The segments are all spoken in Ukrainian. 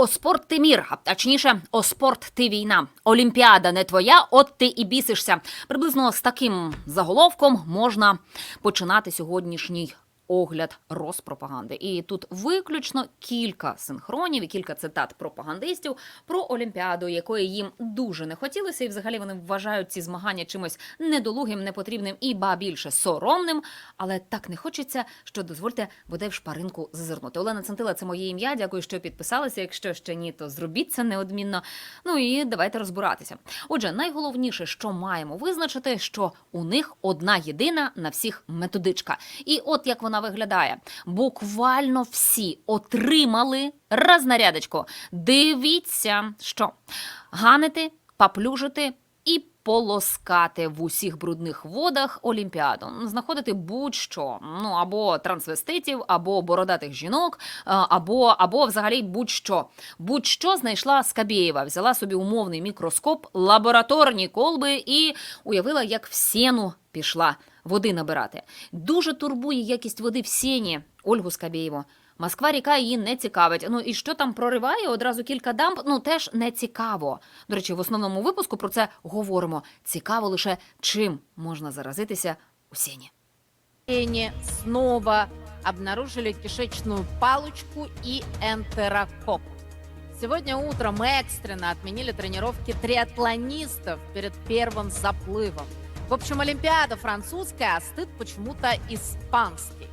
О спорт ти мір, а точніше, о спорт ти війна. Олімпіада не твоя, от ти і бісишся. Приблизно з таким заголовком можна починати сьогоднішній. Огляд розпропаганди, і тут виключно кілька синхронів і кілька цитат пропагандистів про Олімпіаду, якої їм дуже не хотілося, і взагалі вони вважають ці змагання чимось недолугим, непотрібним і ба більше соромним. Але так не хочеться, що дозвольте бодай в шпаринку зазирнути. Олена Центила, це моє ім'я. Дякую, що підписалися. Якщо ще ні, то зробіть це неодмінно. Ну і давайте розбиратися. Отже, найголовніше, що маємо визначити, що у них одна єдина на всіх методичка. І от як вона виглядає: буквально всі отримали рознарядочку. Дивіться, що ганити, паплюжити полоскати в усіх брудних водах Олімпіаду, знаходити будь-що, ну або трансвеститів, або бородатих жінок, або, або взагалі будь-що. Будь-що знайшла Скабєєва, взяла собі умовний мікроскоп, лабораторні колби і уявила, як в сіну пішла води набирати. Дуже турбує якість води в сіні Ольгу Скабєєву. Москва ріка її не цікавить. Ну і що там прориває одразу кілька дамб? Ну теж не цікаво. До речі, в основному випуску про це говоримо. Цікаво лише чим можна заразитися у сіні. Сене снова обнаружили кишечную палочку и энтерокок. Сегодня утром экстренно отменили тренировки триатлонистов перед первым заплывом. В общем, Олимпиада французская, а стыд почему-то испанский.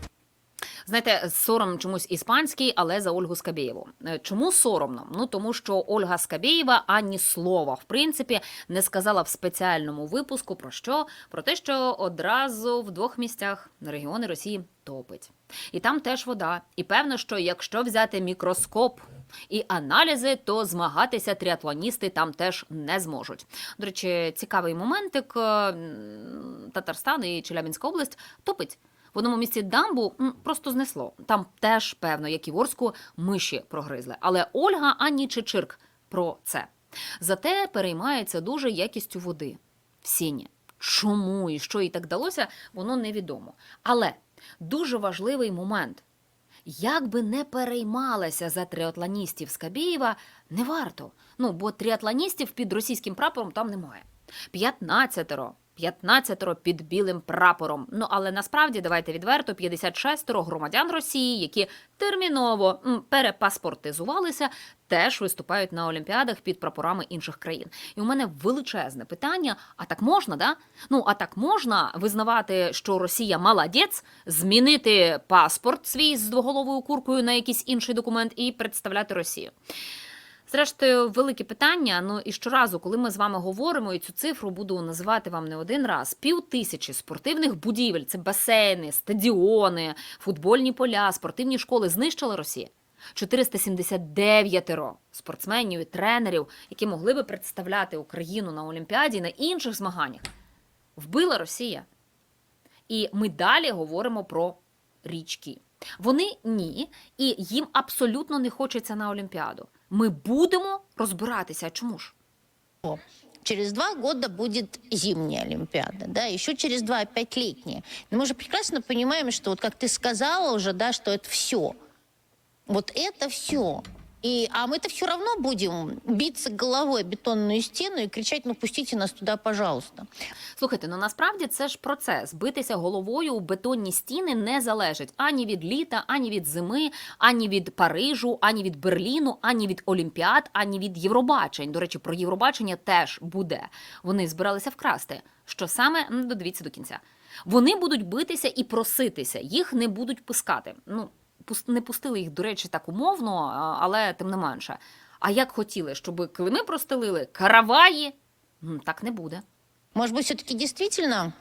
Знаєте, сором чомусь іспанський, але за Ольгу Скабєєву. Е, Чому соромно? Ну тому що Ольга Скабєєва ані слова, в принципі, не сказала в спеціальному випуску про що? Про те, що одразу в двох місцях регіони Росії топить. І там теж вода. І певно, що якщо взяти мікроскоп. І аналізи, то змагатися тріатлоністи там теж не зможуть. До речі, цікавий моментик: Татарстан і Челябінська область топить. В одному місці дамбу просто знесло. Там теж, певно, як і в Орську, миші прогризли. Але Ольга ані Чечирк про це. Зате переймається дуже якістю води в сіні. Чому і що їй так далося, воно невідомо. Але дуже важливий момент. Як би не переймалася за триатлоністів Скабєєва, не варто. Ну, бо триатлоністів під російським прапором там немає. 15 15 під білим прапором. Ну але насправді давайте відверто 56 громадян Росії, які терміново перепаспортизувалися, теж виступають на олімпіадах під прапорами інших країн. І у мене величезне питання: а так можна, да? Ну а так можна визнавати, що Росія молодець, змінити паспорт свій з двоголовою куркою на якийсь інший документ і представляти Росію. Зрештою, велике питання. Ну і щоразу, коли ми з вами говоримо, і цю цифру буду називати вам не один раз: пів тисячі спортивних будівель, це басейни, стадіони, футбольні поля, спортивні школи знищила Росія. 479 спортсменів і тренерів, які могли би представляти Україну на Олімпіаді і на інших змаганнях. Вбила Росія. І ми далі говоримо про річки. Вони ні, і їм абсолютно не хочеться на Олімпіаду. Ми будемо розбиратися. Чому ж? Через два года будет зимняя Олимпиада, да, еще через два опять летняя. Но мы же прекрасно понимаем, что вот как ты сказала уже, да, что это все. Вот это все. И, а мы-то все равно будем биться головой бетонную стену и кричать, ну пустите нас туда, пожалуйста. Слухайте, ну насправді це ж процес. Битися головою у бетонні стіни не залежить ані від літа, ані від зими, ані від Парижу, ані від Берліну, ані від Олімпіад, ані від Євробачень. До речі, про Євробачення теж буде. Вони збиралися вкрасти. Що саме М, додивіться до кінця. Вони будуть битися і проситися, їх не будуть пускати. Ну не пустили їх, до речі, так умовно, але тим не менше. А як хотіли, щоб килими простелили, караваї? Так не буде. Може быть, все-таки действительно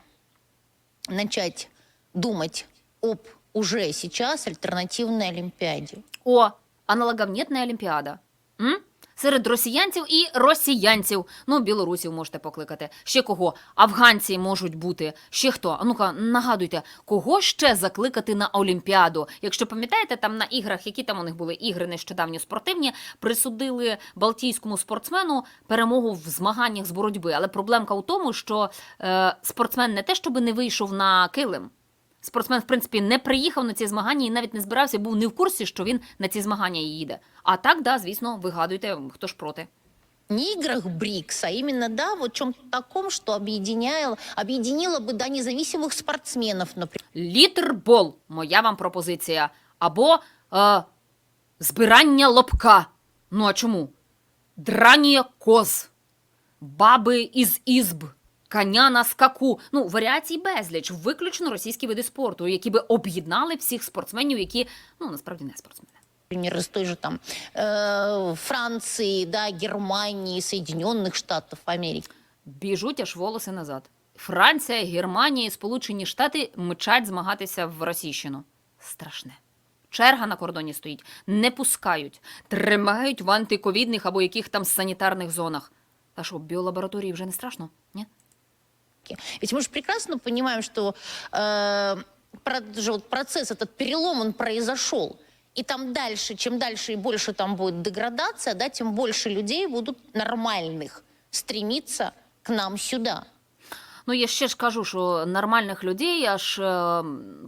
начать думать об уже сейчас альтернативной Олимпиаде? О, аналоговнітна Олімпіада. М? Серед росіянців і росіянців. Ну, білорусів можете покликати. Ще кого? Афганці можуть бути. Ще хто? А ну-ка, нагадуйте, кого ще закликати на Олімпіаду? Якщо пам'ятаєте, там на іграх, які там у них були ігри нещодавні спортивні, присудили балтійському спортсмену перемогу в змаганнях з боротьби. Але проблемка у тому, що е, спортсмен не те, щоб не вийшов на килим. Спортсмен, в принципі, не приїхав на ці змагання і навіть не збирався, був не в курсі, що він на ці змагання їде. А так, да, звісно, вигадуйте, хто ж проти. Не играх БРИКС, а именно, да, вот чем-то таком, что объединяло, объединило бы, да, независимых спортсменов, например. Літербол, моя вам пропозиція. Або е, збирання лобка. Ну а чому? Драння коз, баби із ізб, коня на скаку. Ну, варіацій безліч, виключно російські види спорту, які би об'єднали всіх спортсменів, які ну насправді не спортсмени. например, из той же там э, Франции, да, Германии, Соединенных Штатов Америки. Біжуть аж волоси назад. Франція, Германія і Сполучені Штати мчать змагатися в Російщину. Страшне. Черга на кордоні стоїть, не пускають, тримають в антиковідних або яких там санітарних зонах. Та що, біолабораторії вже не страшно? Ні? Ведь мы же прекрасно понимаем, что э, про- же вот процесс, этот перелом, он произошел. И там дальше, чем дальше и больше там будет деградация, да, тем больше людей будут нормальных стремиться к нам сюда. Ну, я ще ж кажу, що нормальних людей аж е,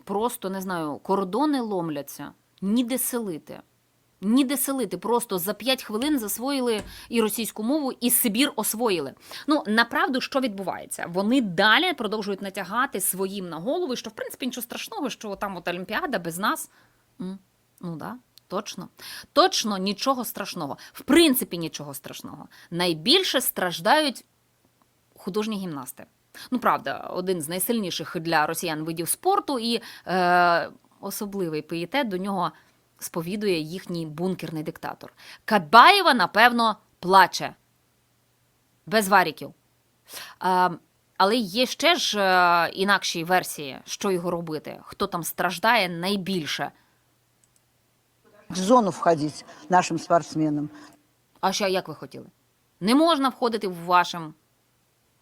просто не знаю, кордони ломляться. Ніде селити. Ніде селити. Просто за 5 хвилин засвоїли і російську мову, і Сибір освоїли. Ну, направду, що відбувається? Вони далі продовжують натягати своїм на голову, що в принципі нічого страшного, що там от Олімпіада без нас. Ну да, точно. Точно нічого страшного. В принципі, нічого страшного. Найбільше страждають художні гімнасти. Ну, правда, один з найсильніших для росіян видів спорту, і е, особливий пієтет до нього сповідує їхній бункерний диктатор. Кабаєва, напевно, плаче. Без варіків. Е, але є ще ж е, інакші версії, що його робити, хто там страждає найбільше. в зону входить нашим спортсменам. А ще як ви хотіли? Не можна входити в вашим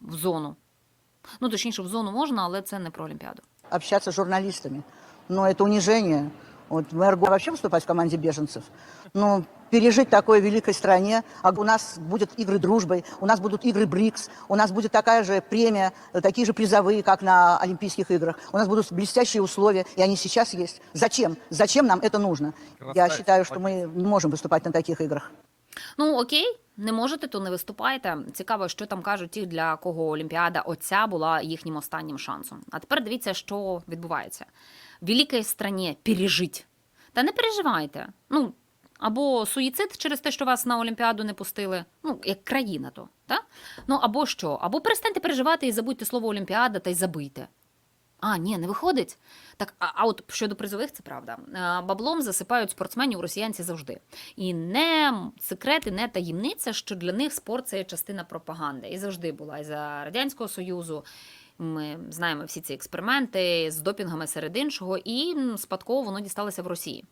в зону. Ну, точніше, в зону можна, але це не про Олімпіаду. общаться с журналистами. Но это унижение. Вот мэр Го- вообще выступать в команде беженцев. Но пережить такое в великой стране, а у нас будут игры дружбой, у нас будут игры БРИКС, у нас будет такая же премия, э, такие же призовые, как на Олимпийских играх. У нас будут блестящие условия, и они сейчас есть. Зачем? Зачем нам это нужно? Я Красавец. считаю, что мы не можем выступать на таких играх. Ну окей, не можете, то не виступайте. Цікаво, що там кажуть ті, для кого Олімпіада оця була їхнім останнім шансом. А тепер дивіться, що відбувається. Великій страні пережить. Та не переживайте. Ну, або суїцид через те, що вас на Олімпіаду не пустили, ну, як країна то. Та? Ну, або що? Або перестаньте переживати і забудьте слово Олімпіада та й забийте. А, ні, не виходить. Так, а, а от щодо призових, це правда. Баблом засипають спортсменів росіянці завжди. І не секрет, і не таємниця, що для них спорт це є частина пропаганди. І завжди була. І за Радянського Союзу. Ми знаємо всі ці експерименти з допінгами серед іншого, і спадково воно дісталося в Росії.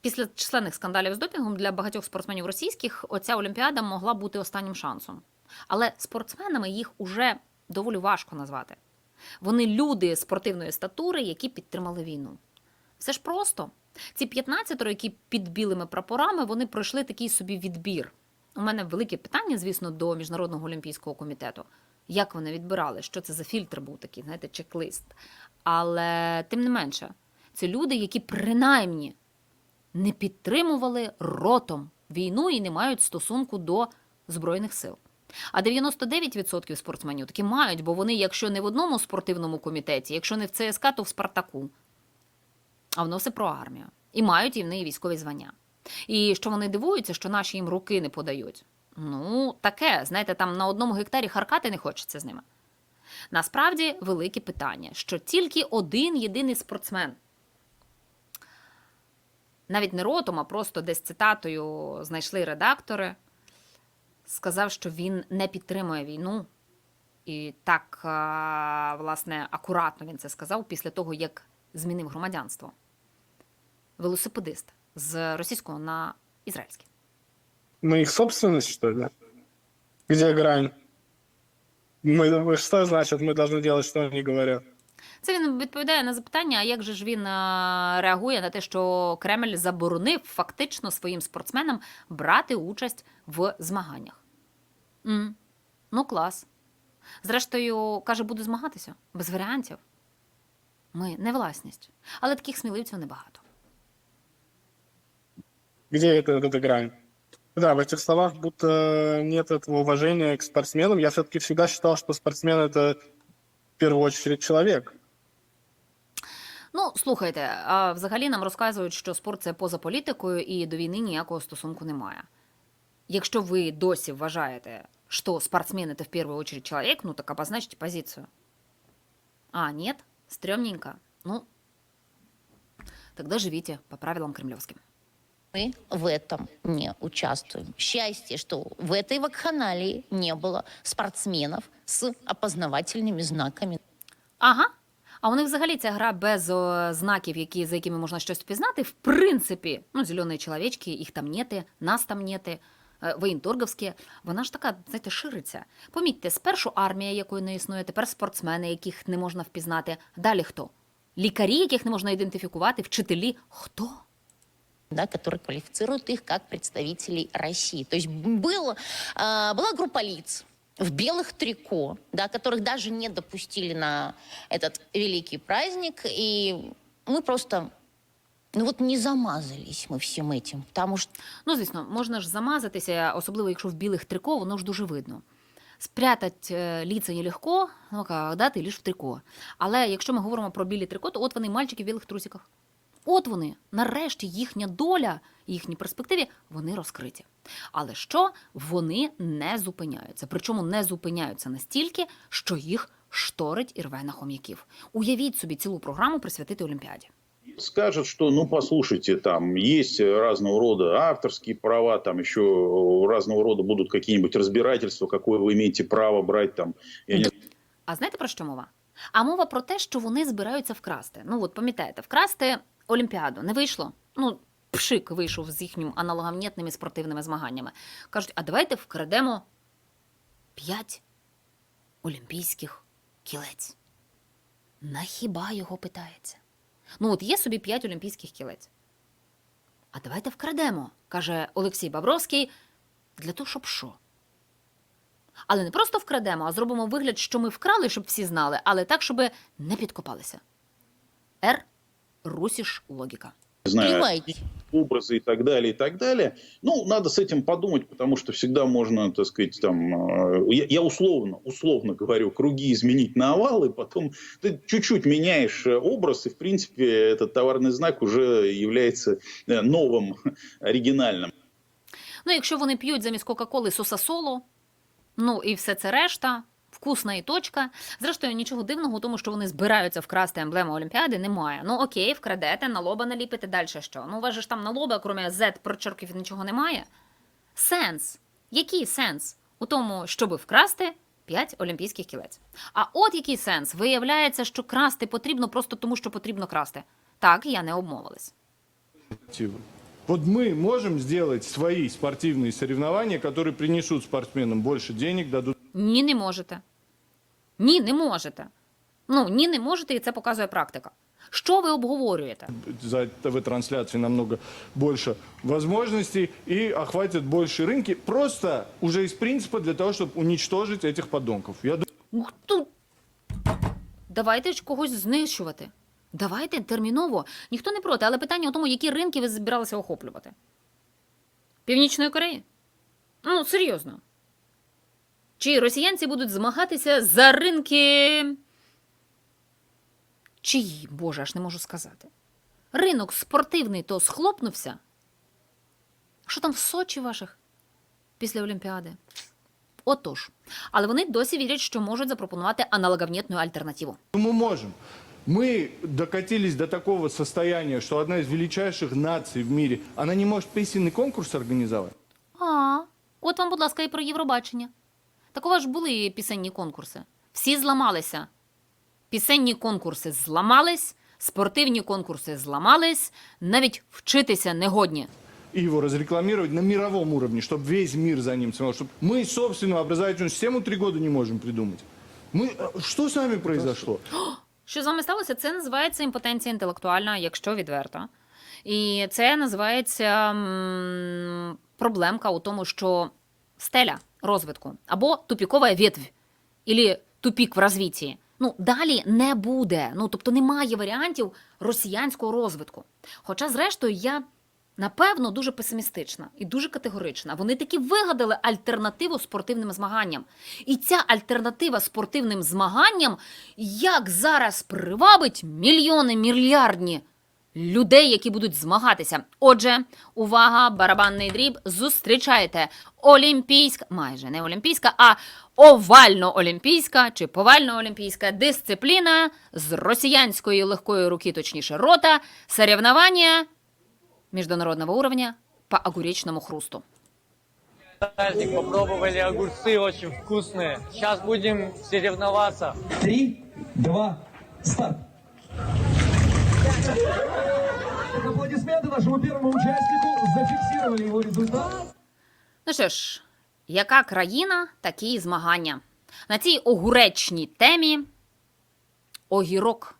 Після численних скандалів з допінгом для багатьох спортсменів російських оця Олімпіада могла бути останнім шансом. Але спортсменами їх уже доволі важко назвати. Вони люди спортивної статури, які підтримали війну. Все ж просто. Ці 15, які під білими прапорами, вони пройшли такий собі відбір. У мене велике питання, звісно, до Міжнародного олімпійського комітету. Як вони відбирали? Що це за фільтр був такий, знаєте, чек-лист. Але тим не менше, це люди, які принаймні не підтримували ротом війну і не мають стосунку до Збройних сил. А 99% спортсменів таки мають, бо вони, якщо не в одному спортивному комітеті, якщо не в ЦСКА, то в Спартаку. А воно все про армію. І мають і в неї військові звання. І що вони дивуються, що наші їм руки не подають. Ну, таке, знаєте, там на одному гектарі харкати не хочеться з ними. Насправді велике питання, що тільки один єдиний спортсмен навіть не ротом, а просто десь цитатою знайшли редактори, сказав, що він не підтримує війну. І так, власне, акуратно він це сказав після того, як змінив громадянство. Велосипедист з російського на ізраїльське. Мы их собственность, что ли? Где грань? Мы, что значит, мы должны делать, что они говорят? Це він відповідає на запитання, а як же ж він а, реагує на те, що Кремль заборонив фактично своїм спортсменам брати участь в змаганнях. м Ну, клас. Зрештою, каже, буде змагатися без варіантів. Ми не власність. Але таких сміливців небагато. Где это, эта грань? Да, в этих словах будто нет этого уважения к спортсменам. Я все-таки всегда считал, что спортсмен это в первую очередь человек. Ну, слухайте, а взагалі нам розказують, що спорт це поза політикою і до війни ніякого стосунку немає. Якщо ви досі вважаєте, що спортсмен это в первую очередь человек, ну так обозначьте позицию. А, нет? Стрёмненько. Ну, тогда живите по правилам кремлевским. Мы в этом не участвуем. Счастье, что в этой вакханалии не было спортсменов с опознавательными знаками. Ага. А у них взагалі ця гра без о, знаків, які, за якими можна щось впізнати, в принципі, ну, зелені чоловічки, їх там нети, нас там нети, е, воєнторговські, вона ж така, знаєте, шириться. Помітьте, спершу армія, якої не існує, тепер спортсмени, яких не можна впізнати. Далі хто? Лікарі, яких не можна ідентифікувати, вчителі. Хто? да, которые квалифицируют их как представителей России. То есть был, а, была группа лиц в белых трико, да, которых даже не допустили на этот великий праздник, и мы просто, ну вот не замазались мы всем этим, потому что Ну, звісно, можна ж замазатися, особливо якщо в білих трико, воно ж дуже видно. Спрятать е, ліце нелегко, ну, а дати лише в трико. Але якщо ми говоримо про білі трико, то от вони мальчики в білих трусиках. От вони, нарешті, їхня доля, їхні перспективи, вони розкриті. Але що вони не зупиняються? Причому не зупиняються настільки, що їх шторить і рве на хом'яків. Уявіть собі цілу програму присвятити Олімпіаді. скажет, что, ну, послушайте, там есть разного рода авторские права, там еще разного рода будут какие-нибудь разбирательства, какое вы имеете право брать там, я не А знаєте про що мова? А мова про те, що вони збираються вкрасти. Ну от пам'ятаєте, вкрасти Олімпіаду не вийшло. Ну, пшик вийшов з їхнім аналогамнітними спортивними змаганнями. Кажуть, а давайте вкрадемо п'ять олімпійських кілець. На хіба його питається? Ну, от є собі п'ять олімпійських кілець. А давайте вкрадемо, каже Олексій Бабровський, для того, щоб що? Але не просто вкрадемо, а зробимо вигляд, що ми вкрали, щоб всі знали, але так, щоб не підкопалися. Р. Русіш логіка. знаю, понимаете, образы и так далее, и так далее. Ну, надо с этим подумать, потому что всегда можно, так сказать, там, э, я, я условно, условно говорю, круги изменить на овалы, потом ты чуть-чуть меняешь э, образ, и, в принципе, этот товарный знак уже является э, новым, оригинальным. Ну, якщо вони п'ють замість Кока-Коли Сосасоло, ну і все це решта, вкусна і точка. Зрештою, нічого дивного у тому, що вони збираються вкрасти емблему Олімпіади, немає. Ну окей, вкрадете, на лоба наліпите, далі що? Ну, у вас же ж там на лоба, крім Z прочерків, нічого немає. Сенс. Який сенс у тому, щоби вкрасти 5 олімпійських кілець? А от який сенс? Виявляється, що красти потрібно просто тому, що потрібно красти. Так, я не обмовилась. перспективы. Вот мы можем сделать свои спортивные соревнования, которые принесут спортсменам больше денег, дадут Ні, не можете. Ні, не можете. Ну, ні, не можете, і це показує практика. Що ви обговорюєте? за ТВ-трансляции намного больше возможностей и охватят больше рынки, просто уже из принципа для того, чтобы уничтожить этих подонков. Я думаю, Ух тут. Давайте ж когось знищувати. Давайте терміново. Ніхто не проти, але питання у тому, які ринки ви збиралися охоплювати. Північної Кореї? Ну, серйозно. Чи росіянці будуть змагатися за ринки. Чиї, боже, аж не можу сказати. Ринок спортивний то схлопнувся. Що там в Сочі ваших після Олімпіади? Отож. Але вони досі вірять, що можуть запропонувати аналоговнітну альтернативу. мы можем. Мы докатились до такого состояния, что одна из величайших наций в мире, она не может песенный конкурс организовать. А, от вам, будь ласка, і про Євробачення. Так у вас ж були пісенні конкурси. Всі зламалися. Пісенні конкурси зламались, спортивні конкурси зламались, навіть вчитися негодні. И его разрекламировать на мировом уровне, чтобы весь мир за ним смотрел. Чтобы мы собственную образовательную систему три года не можем придумать. Мы, а, что с нами произошло? Що з вами сталося? Це називається імпотенція інтелектуальна, якщо відверто. І це називається м, проблемка у тому, що стеля розвитку або тупікова ветвь, або тупік в розвитті. Ну, далі не буде. Ну, тобто немає варіантів росіянського розвитку. Хоча, зрештою, я напевно дуже песимістична і дуже категорична. Вони таки вигадали альтернативу спортивним змаганням. І ця альтернатива спортивним змаганням як зараз привабить мільйони мільярдні людей, які будуть змагатися. Отже, увага, барабанний дріб, зустрічайте олімпійська, майже не олімпійська, а овально-олімпійська чи повально-олімпійська дисципліна з росіянської легкої руки, точніше рота, соревновання международного уровня по огуречному хрусту. Праздник попробовали огурцы очень вкусные. Сейчас будем соревноваться. Три, два, старт. Аплодисменты нашему первому участнику. Зафиксировали его результат. Ну що ж, яка країна, такі змагання. На цій огуречній темі огірок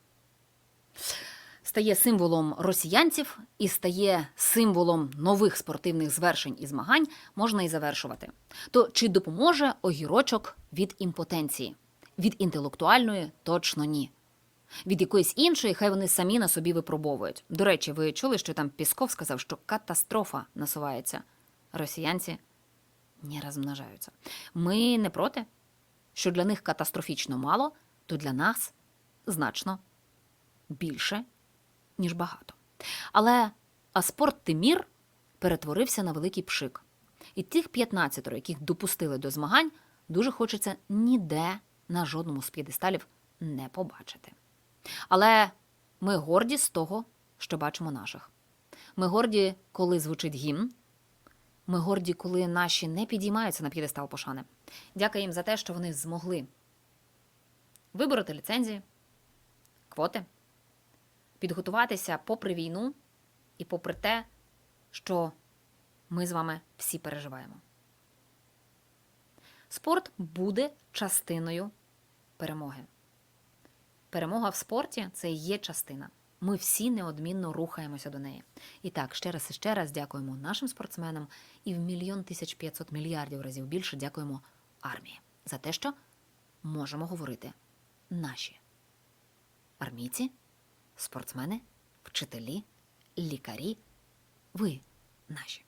стає символом росіянців і стає символом нових спортивних звершень і змагань, можна і завершувати. То чи допоможе огірочок від імпотенції? Від інтелектуальної точно ні. Від якоїсь іншої, хай вони самі на собі випробовують. До речі, ви чули, що там Пісков сказав, що катастрофа насувається. Росіянці не розмножаються. Ми не проти, що для них катастрофічно мало, то для нас значно більше, ніж багато. Але Аспорт Тимір перетворився на великий пшик. І тих 15, яких допустили до змагань, дуже хочеться ніде на жодному з п'єдесталів не побачити. Але ми горді з того, що бачимо наших. Ми горді, коли звучить гімн. Ми горді, коли наші не підіймаються на п'єдестал пошани. Дякую їм за те, що вони змогли вибороти ліцензії, квоти, підготуватися попри війну і попри те, що ми з вами всі переживаємо. Спорт буде частиною перемоги. Перемога в спорті це є частина. Ми всі неодмінно рухаємося до неї. І так, ще раз і ще раз дякуємо нашим спортсменам і в мільйон тисяч п'ятсот мільярдів разів більше дякуємо армії за те, що можемо говорити наші армійці, спортсмени, вчителі, лікарі. Ви наші.